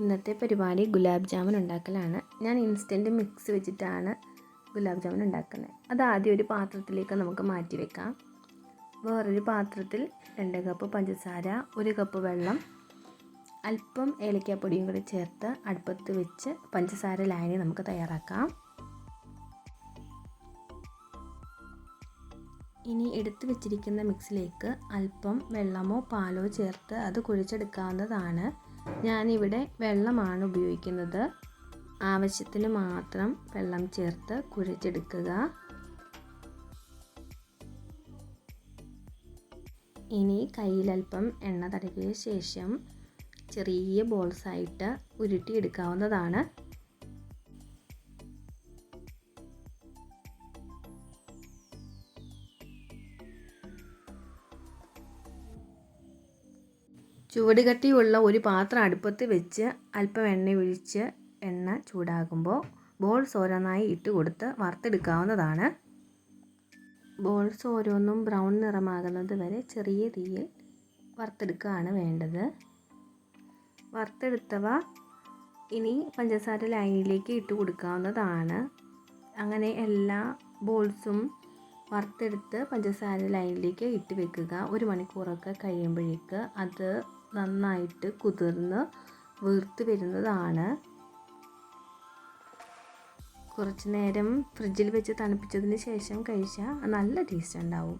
ഇന്നത്തെ പരിപാടി ഗുലാബ് ജാമുൻ ഉണ്ടാക്കലാണ്. ഞാൻ ഇൻസ്റ്റന്റ് മിക്സ് വെച്ചിട്ടാണ് ഗുലാബ് ജാമുൻ ഉണ്ടാക്കുന്നത്. അത് ആദ്യം ഒരു പാത്രത്തിലേക്ക് നമുക്ക് മാറ്റി വെക്കാം. വേറൊരു പാത്രത്തിൽ രണ്ട് കപ്പ് പഞ്ചസാര ഒരു കപ്പ് വെള്ളം അല്പം ഏലക്കാപ്പൊടിയും കൂടി ചേർത്ത് അടുപ്പത്ത് വെച്ച് പഞ്ചസാര ലായനി നമുക്ക് തയ്യാറാക്കാം. ഇനി എടുത്തു വെച്ചിരിക്കുന്ന മിക്സിലേക്ക് അല്പം വെള്ളമോ പാലോ ചേർത്ത് അത് കുഴിച്ചെടുക്കാവുന്നതാണ്. ഞാനിവിടെ വെള്ളമാണ് ഉപയോഗിക്കുന്നത്. ആവശ്യത്തിന് മാത്രം വെള്ളം ചേർത്ത് കുഴിച്ചെടുക്കുക. ഇനി കയ്യിലൽപ്പം എണ്ണ തടവിയ ശേഷം ചെറിയ ബോൾസായിട്ട് ഉരുട്ടിയെടുക്കാവുന്നതാണ്. ചുവട് കട്ടിയുള്ള ഒരു പാത്രം അടുപ്പത്ത് വെച്ച് അല്പം എണ്ണ ഒഴിച്ച് എണ്ണ ചൂടാകുമ്പോൾ ബോൾസ് ഓരോന്നായി ഇട്ട് കൊടുത്ത് വറുത്തെടുക്കാവുന്നതാണ്. ബോൾസ് ഓരോന്നും ബ്രൗൺ നിറമാകുന്നത് വരെ ചെറിയ തീയിൽ വറുത്തെടുക്കുകയാണ് വേണ്ടത്. വറുത്തെടുത്തവ ഇനി പഞ്ചസാര ലൈനിലേക്ക് ഇട്ട് കൊടുക്കാവുന്നതാണ്. അങ്ങനെ എല്ലാ ബോൾസും വറുത്തെടുത്ത് പഞ്ചസാര ലൈനിലേക്ക് ഇട്ട് വെക്കുക. ഒരു മണിക്കൂറൊക്കെ കഴിയുമ്പോഴേക്ക് അത് നന്നായിട്ട് കുതിർന്ന് വീർത്ത് വരുന്നതാണ്. കുറച്ച് നേരം ഫ്രിഡ്ജിൽ വെച്ച് തണുപ്പിച്ചതിന് ശേഷം കഴിച്ചാൽ നല്ല ടേസ്റ്റ് ഉണ്ടാവും.